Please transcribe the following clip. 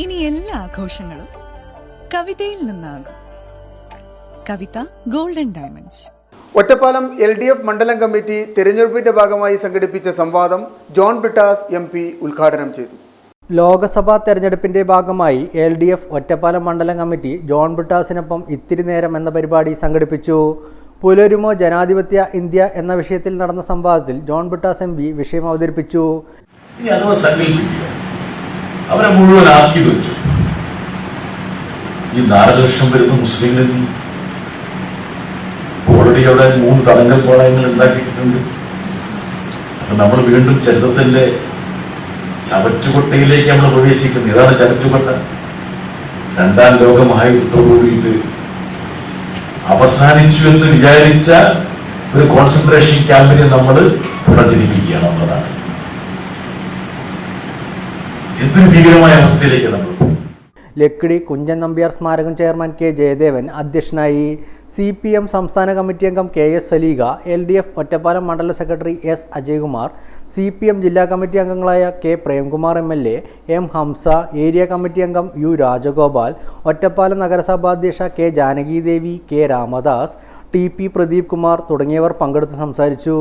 ഇനി എല്ലാ ആഘോഷങ്ങളും കവിതയിൽ നിന്നാകും. Kavitha golden diamonds Ottapalam L D F മണ്ഡലം കമ്മിറ്റി തെരഞ്ഞെടുപ്പിന്റെ ഭാഗമായി സംഘടിപ്പിച്ച സംവാദം ജോൺ ബിട്ടാസ് എം പി ഉദ്ഘാടനം ചെയ്തു. ലോക്സഭാ തെരഞ്ഞെടുപ്പിന്റെ ഭാഗമായി എൽ ഡി എഫ് ഒറ്റപ്പാലം മണ്ഡലം കമ്മിറ്റി ജോൺ ബിട്ടാസിനൊപ്പം ഇത്തിരി നേരം എന്ന പരിപാടി സംഘടിപ്പിച്ചു. പുലരുമോ ജനാധിപത്യ ഇന്ത്യ എന്ന വിഷയത്തിൽ നടന്ന സംവാദത്തിൽ ജോൺ ബിട്ടാസ് എം പി വിഷയം അവതരിപ്പിച്ചു. അവരെ മുഴുവൻ ആക്കി വെച്ചു. ഈ നാല് ലക്ഷം വരുന്ന മുസ്ലിങ്ങളിൽ ഓൾറെഡി അവിടെ മൂന്ന് തടങ്കൽ പാളയങ്ങൾ ഉണ്ടാക്കിയിട്ടുണ്ട്. അപ്പൊ നമ്മൾ വീണ്ടും ചരിത്രത്തിന്റെ ചവറ്റുകൊട്ടയിലേക്ക് നമ്മൾ പ്രവേശിക്കുന്നത് ഇതാണ് ചവറ്റുകൊട്ട. രണ്ടാം ലോക മഹായുദ്ധത്തോടുകൂടിയിട്ട് അവസാനിച്ചു എന്ന് വിചാരിച്ച ഒരു കോൺസെൻട്രേഷൻ ക്യാമ്പിനെ നമ്മൾ പുനർജനിപ്പിക്കുകയാണ് എന്നതാണ്. എന്തൊരു ഭീകരമായ അവസ്ഥയിലേക്ക് നമ്മൾ. ലക്കിടി കുഞ്ചൻ നമ്പ്യാർ സ്മാരകം ചെയർമാൻ കെ ജയദേവൻ അധ്യക്ഷനായി സി പി എം സംസ്ഥാന കമ്മിറ്റി അംഗം K S Saleega L D F Ottapalam മണ്ഡല secretary S Ajaykumar C P M ജില്ലാ കമ്മിറ്റി അംഗങ്ങളായ K Premkumar M L A M Hamsa area committee അംഗം യു രാജഗോപാൽ ഒറ്റപ്പാലം നഗരസഭാ അധ്യക്ഷ K Janaki Devi K Ramadas T P Pradeep Kumar തുടങ്ങിയവർ പങ്കെടുത്ത് സംസാരിച്ചു